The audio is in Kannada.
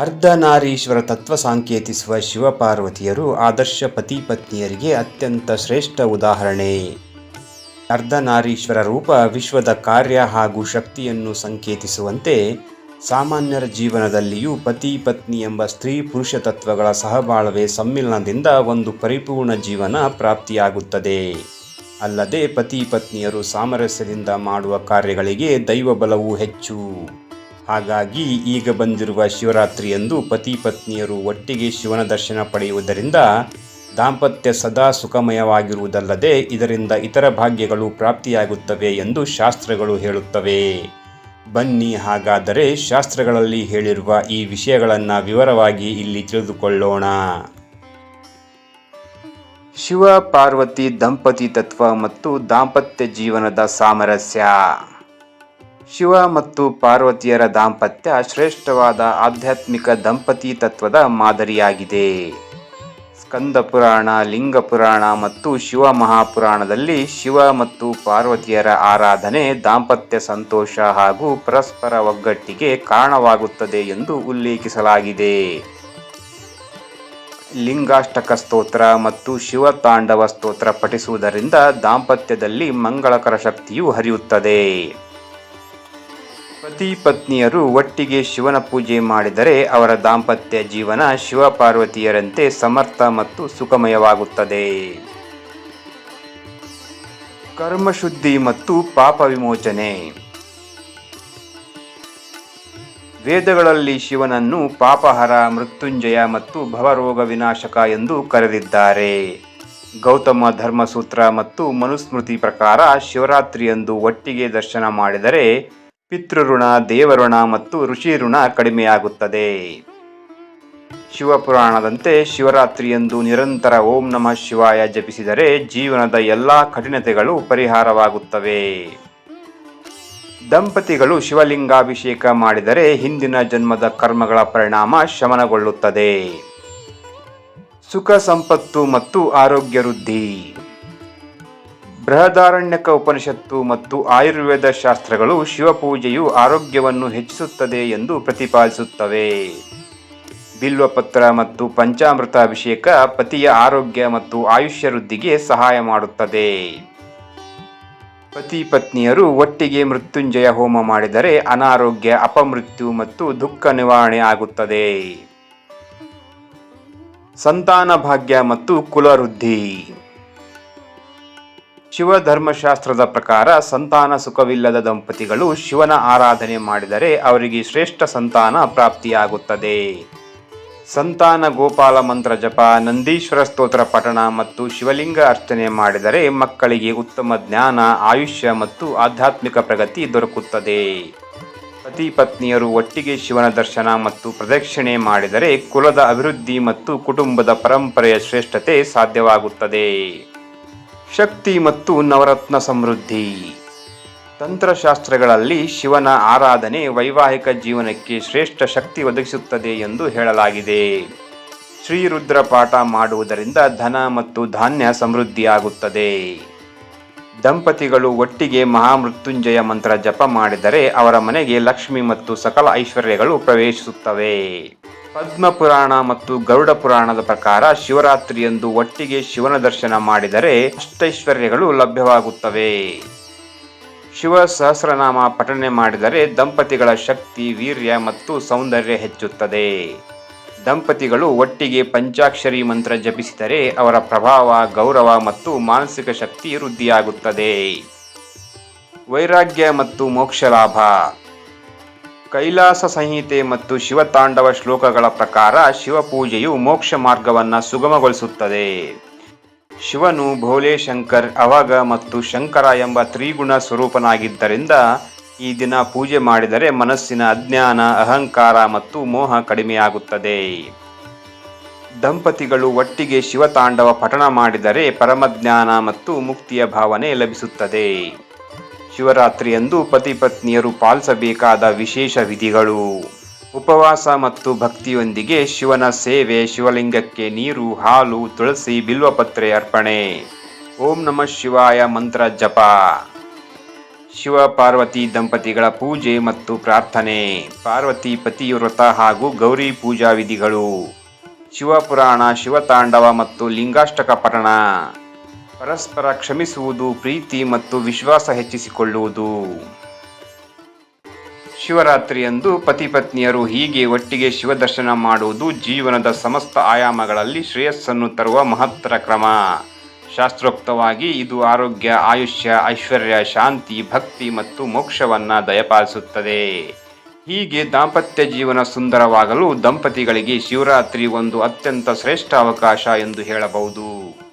ಅರ್ಧನಾರೀಶ್ವರ ತತ್ವ ಸಾಂಕೇತಿಸುವ ಶಿವಪಾರ್ವತಿಯರು ಆದರ್ಶ ಪತಿ ಪತ್ನಿಯರಿಗೆ ಅತ್ಯಂತ ಶ್ರೇಷ್ಠ ಉದಾಹರಣೆ. ಅರ್ಧನಾರೀಶ್ವರ ರೂಪ ವಿಶ್ವದ ಕಾರ್ಯ ಹಾಗೂ ಶಕ್ತಿಯನ್ನು ಸಂಕೇತಿಸುವಂತೆ ಸಾಮಾನ್ಯರ ಜೀವನದಲ್ಲಿಯೂ ಪತಿ ಪತ್ನಿ ಎಂಬ ಸ್ತ್ರೀ ಪುರುಷ ತತ್ವಗಳ ಸಹಬಾಳ್ವೆ ಸಮ್ಮಿಲನದಿಂದ ಒಂದು ಪರಿಪೂರ್ಣ ಜೀವನ ಪ್ರಾಪ್ತಿಯಾಗುತ್ತದೆ. ಅಲ್ಲದೆ ಪತಿ ಪತ್ನಿಯರು ಸಾಮರಸ್ಯದಿಂದ ಮಾಡುವ ಕಾರ್ಯಗಳಿಗೆ ದೈವಬಲವೂ ಹೆಚ್ಚು. ಹಾಗಾಗಿ ಈಗ ಬಂದಿರುವ ಶಿವರಾತ್ರಿಯಂದು ಪತಿ ಪತ್ನಿಯರು ಒಟ್ಟಿಗೆ ಶಿವನ ದರ್ಶನ ಪಡೆಯುವುದರಿಂದ ದಾಂಪತ್ಯ ಸದಾ ಸುಖಮಯವಾಗಿರುವುದಲ್ಲದೆ ಇದರಿಂದ ಇತರ ಭಾಗ್ಯಗಳು ಪ್ರಾಪ್ತಿಯಾಗುತ್ತವೆ ಎಂದು ಶಾಸ್ತ್ರಗಳು ಹೇಳುತ್ತವೆ. ಬನ್ನಿ ಹಾಗಾದರೆ ಶಾಸ್ತ್ರಗಳಲ್ಲಿ ಹೇಳಿರುವ ಈ ವಿಷಯಗಳನ್ನು ವಿವರವಾಗಿ ಇಲ್ಲಿ ತಿಳಿದುಕೊಳ್ಳೋಣ. ಶಿವ, ಪಾರ್ವತಿ, ದಂಪತಿ ತತ್ವ ಮತ್ತು ದಾಂಪತ್ಯ ಜೀವನದ ಸಾಮರಸ್ಯ. ಶಿವ ಮತ್ತು ಪಾರ್ವತಿಯರ ದಾಂಪತ್ಯ ಶ್ರೇಷ್ಠವಾದ ಆಧ್ಯಾತ್ಮಿಕ ದಂಪತಿ ತತ್ವದ ಮಾದರಿಯಾಗಿದೆ. ಸ್ಕಂದ ಪುರಾಣ, ಲಿಂಗ ಪುರಾಣ ಮತ್ತು ಶಿವ ಮಹಾಪುರಾಣದಲ್ಲಿ ಶಿವ ಮತ್ತು ಪಾರ್ವತಿಯರ ಆರಾಧನೆ ದಾಂಪತ್ಯ ಸಂತೋಷ ಹಾಗೂ ಪರಸ್ಪರ ಒಗ್ಗಟ್ಟಿಗೆ ಕಾರಣವಾಗುತ್ತದೆ ಎಂದು ಉಲ್ಲೇಖಿಸಲಾಗಿದೆ. ಲಿಂಗಾಷ್ಟಕ ಸ್ತೋತ್ರ ಮತ್ತು ಶಿವ ತಾಂಡವ ಸ್ತೋತ್ರ ಪಠಿಸುವುದರಿಂದ ದಾಂಪತ್ಯದಲ್ಲಿ ಮಂಗಳಕರ ಶಕ್ತಿಯು ಹರಿಯುತ್ತದೆ. ಪತಿ ಪತ್ನಿಯರು ಒಟ್ಟಿಗೆ ಶಿವನ ಪೂಜೆ ಮಾಡಿದರೆ ಅವರ ದಾಂಪತ್ಯ ಜೀವನ ಶಿವಪಾರ್ವತಿಯರಂತೆ ಸಮರ್ಥ ಮತ್ತು ಸುಖಮಯವಾಗುತ್ತದೆ. ಕರ್ಮಶುದ್ಧಿ ಮತ್ತು ಪಾಪ ವಿಮೋಚನೆ. ವೇದಗಳಲ್ಲಿ ಶಿವನನ್ನು ಪಾಪಹರ, ಮೃತ್ಯುಂಜಯ ಮತ್ತು ಭವರೋಗ ವಿನಾಶಕ ಎಂದು ಕರೆದಿದ್ದಾರೆ. ಗೌತಮ ಧರ್ಮಸೂತ್ರ ಮತ್ತು ಮನುಸ್ಮೃತಿ ಪ್ರಕಾರ ಶಿವರಾತ್ರಿಯಂದು ಒಟ್ಟಿಗೆ ದರ್ಶನ ಮಾಡಿದರೆ ಪಿತೃಋಣ, ದೇವಋಣ ಮತ್ತು ಋಷಿ ಋಣ ಕಡಿಮೆಯಾಗುತ್ತದೆ. ಶಿವಪುರಾಣದಂತೆ ಶಿವರಾತ್ರಿಯಂದು ನಿರಂತರ ಓಂ ನಮಃ ಶಿವಾಯ ಜಪಿಸಿದರೆ ಜೀವನದ ಎಲ್ಲ ಕಠಿಣತೆಗಳು ಪರಿಹಾರವಾಗುತ್ತವೆ. ದಂಪತಿಗಳು ಶಿವಲಿಂಗಾಭಿಷೇಕ ಮಾಡಿದರೆ ಹಿಂದಿನ ಜನ್ಮದ ಕರ್ಮಗಳ ಪರಿಣಾಮ ಶಮನಗೊಳ್ಳುತ್ತದೆ. ಸುಖ, ಸಂಪತ್ತು ಮತ್ತು ಆರೋಗ್ಯ ವೃದ್ಧಿ. ಬೃಹದಾರಣ್ಯಕ ಉಪನಿಷತ್ತು ಮತ್ತು ಆಯುರ್ವೇದ ಶಾಸ್ತ್ರಗಳು ಶಿವಪೂಜೆಯು ಆರೋಗ್ಯವನ್ನು ಹೆಚ್ಚಿಸುತ್ತದೆ ಎಂದು ಪ್ರತಿಪಾದಿಸುತ್ತವೆ. ಬಿಲ್ವಪತ್ರ ಮತ್ತು ಪಂಚಾಮೃತ ಅಭಿಷೇಕ ಪತಿಯ ಆರೋಗ್ಯ ಮತ್ತು ಆಯುಷ್ಯ ವೃದ್ಧಿಗೆ ಸಹಾಯ ಮಾಡುತ್ತದೆ. ಪತಿ ಪತ್ನಿಯರು ಒಟ್ಟಿಗೆ ಮೃತ್ಯುಂಜಯ ಹೋಮ ಮಾಡಿದರೆ ಅನಾರೋಗ್ಯ, ಅಪಮೃತ್ಯು ಮತ್ತು ದುಃಖ ನಿವಾರಣೆ ಆಗುತ್ತದೆ. ಸಂತಾನ ಭಾಗ್ಯ ಮತ್ತು ಕುಲವೃದ್ಧಿ. ಶಿವ ಧರ್ಮಶಾಸ್ತ್ರದ ಪ್ರಕಾರ ಸಂತಾನ ಸುಖವಿಲ್ಲದ ದಂಪತಿಗಳು ಶಿವನ ಆರಾಧನೆ ಮಾಡಿದರೆ ಅವರಿಗೆ ಶ್ರೇಷ್ಠ ಸಂತಾನ ಪ್ರಾಪ್ತಿಯಾಗುತ್ತದೆ. ಸಂತಾನ ಗೋಪಾಲ ಮಂತ್ರ ಜಪ, ನಂದೀಶ್ವರ ಸ್ತೋತ್ರ ಪಠಣ ಮತ್ತು ಶಿವಲಿಂಗ ಅರ್ಚನೆ ಮಾಡಿದರೆ ಮಕ್ಕಳಿಗೆ ಉತ್ತಮ ಜ್ಞಾನ, ಆಯುಷ್ಯ ಮತ್ತು ಆಧ್ಯಾತ್ಮಿಕ ಪ್ರಗತಿ ದೊರಕುತ್ತದೆ. ಪತಿ ಪತ್ನಿಯರು ಒಟ್ಟಿಗೆ ಶಿವನ ದರ್ಶನ ಮತ್ತು ಪ್ರದಕ್ಷಿಣೆ ಮಾಡಿದರೆ ಕುಲದ ಅಭಿವೃದ್ಧಿ ಮತ್ತು ಕುಟುಂಬದ ಪರಂಪರೆಯ ಶ್ರೇಷ್ಠತೆ ಸಾಧ್ಯವಾಗುತ್ತದೆ. ಶಕ್ತಿ ಮತ್ತು ನವರತ್ನ ಸಮೃದ್ಧಿ. ತಂತ್ರಶಾಸ್ತ್ರಗಳಲ್ಲಿ ಶಿವನ ಆರಾಧನೆ ವೈವಾಹಿಕ ಜೀವನಕ್ಕೆ ಶ್ರೇಷ್ಠ ಶಕ್ತಿ ಒದಗಿಸುತ್ತದೆ ಎಂದು ಹೇಳಲಾಗಿದೆ. ಶ್ರೀರುದ್ರ ಪಾಠ ಮಾಡುವುದರಿಂದ ಧನ ಮತ್ತು ಧಾನ್ಯ ಸಮೃದ್ಧಿಯಾಗುತ್ತದೆ. ದಂಪತಿಗಳು ಒಟ್ಟಿಗೆ ಮಹಾಮೃತ್ಯುಂಜಯ ಮಂತ್ರ ಜಪ ಮಾಡಿದರೆ ಅವರ ಮನೆಗೆ ಲಕ್ಷ್ಮಿ ಮತ್ತು ಸಕಲ ಐಶ್ವರ್ಯಗಳು ಪ್ರವೇಶಿಸುತ್ತವೆ. ಪದ್ಮ ಪುರಾಣ ಮತ್ತು ಗರುಡ ಪುರಾಣದ ಪ್ರಕಾರ ಶಿವರಾತ್ರಿಯಂದು ಒಟ್ಟಿಗೆ ಶಿವನ ದರ್ಶನ ಮಾಡಿದರೆ ಅಷ್ಟೈಶ್ವರ್ಯಗಳು ಲಭ್ಯವಾಗುತ್ತವೆ. ಶಿವ ಸಹಸ್ರನಾಮ ಪಠನೆ ಮಾಡಿದರೆ ದಂಪತಿಗಳ ಶಕ್ತಿ, ವೀರ್ಯ ಮತ್ತು ಸೌಂದರ್ಯ ಹೆಚ್ಚುತ್ತದೆ. ದಂಪತಿಗಳು ಒಟ್ಟಿಗೆ ಪಂಚಾಕ್ಷರಿ ಮಂತ್ರ ಜಪಿಸಿದರೆ ಅವರ ಪ್ರಭಾವ, ಗೌರವ ಮತ್ತು ಮಾನಸಿಕ ಶಕ್ತಿ ವೃದ್ಧಿಯಾಗುತ್ತದೆ. ವೈರಾಗ್ಯ ಮತ್ತು ಮೋಕ್ಷ ಲಾಭ. ಕೈಲಾಸ ಸಂಹಿತೆ ಮತ್ತು ಶಿವತಾಂಡವ ಶ್ಲೋಕಗಳ ಪ್ರಕಾರ ಶಿವಪೂಜೆಯು ಮೋಕ್ಷ ಮಾರ್ಗವನ್ನು ಸುಗಮಗೊಳಿಸುತ್ತದೆ. ಶಿವನು ಭೋಲೆ ಶಂಕರ್ ಅವಗ ಮತ್ತು ಶಂಕರ ಎಂಬ ತ್ರಿಗುಣ ಸ್ವರೂಪನಾಗಿದ್ದರಿಂದ ಈ ದಿನ ಪೂಜೆ ಮಾಡಿದರೆ ಮನಸ್ಸಿನ ಅಜ್ಞಾನ, ಅಹಂಕಾರ ಮತ್ತು ಮೋಹ ಕಡಿಮೆಯಾಗುತ್ತದೆ. ದಂಪತಿಗಳು ಒಟ್ಟಿಗೆ ಶಿವತಾಂಡವ ಪಠಣ ಮಾಡಿದರೆ ಪರಮಜ್ಞಾನ ಮತ್ತು ಮುಕ್ತಿಯ ಭಾವನೆ ಲಭಿಸುತ್ತದೆ. ಶಿವರಾತ್ರಿಯಂದು ಪತಿ ಪತ್ನಿಯರು ಪಾಲಿಸಬೇಕಾದ ವಿಶೇಷ ವಿಧಿಗಳು. ಉಪವಾಸ ಮತ್ತು ಭಕ್ತಿಯೊಂದಿಗೆ ಶಿವನ ಸೇವೆ, ಶಿವಲಿಂಗಕ್ಕೆ ನೀರು, ಹಾಲು, ತುಳಸಿ, ಬಿಲ್ವಪತ್ರೆ ಅರ್ಪಣೆ. ಓಂ ನಮಃ ಶಿವಾಯ, ಮಂತ್ರ ಜಪ. ಶಿವ, ಪಾರ್ವತಿ, ದಂಪತಿಗಳ ಪೂಜೆ ಮತ್ತು ಪ್ರಾರ್ಥನೆ. ಪಾರ್ವತಿ ಪತಿ ವ್ರತ ಹಾಗೂ ಗೌರಿ ಪೂಜಾ ವಿಧಿಗಳು. ಶಿವಪುರಾಣ ಶಿವತಾಂಡವ ಮತ್ತು ಲಿಂಗಾಷ್ಟಕ ಪಠಣ. ಪರಸ್ಪರ ಕ್ಷಮಿಸುವುದು, ಪ್ರೀತಿ ಮತ್ತು ವಿಶ್ವಾಸ ಹೆಚ್ಚಿಸಿಕೊಳ್ಳುವುದು. ಶಿವರಾತ್ರಿಯಂದು ಪತಿ ಪತ್ನಿಯರು ಹೀಗೆ ಒಟ್ಟಿಗೆ ಶಿವದರ್ಶನ ಮಾಡುವುದು ಜೀವನದ ಸಮಸ್ತ ಆಯಾಮಗಳಲ್ಲಿ ಶ್ರೇಯಸ್ಸನ್ನು ತರುವ ಮಹತ್ತರ ಕ್ರಮ. ಶಾಸ್ತ್ರೋಕ್ತವಾಗಿ ಇದು ಆರೋಗ್ಯ, ಆಯುಷ್ಯ, ಐಶ್ವರ್ಯ, ಶಾಂತಿ, ಭಕ್ತಿ ಮತ್ತು ಮೋಕ್ಷವನ್ನು ದಯಪಾಲಿಸುತ್ತದೆ. ಹೀಗೆ ದಾಂಪತ್ಯ ಜೀವನ ಸುಂದರವಾಗಲು ದಂಪತಿಗಳಿಗೆ ಶಿವರಾತ್ರಿ ಒಂದು ಅತ್ಯಂತ ಶ್ರೇಷ್ಠ ಅವಕಾಶ ಎಂದು ಹೇಳಬಹುದು.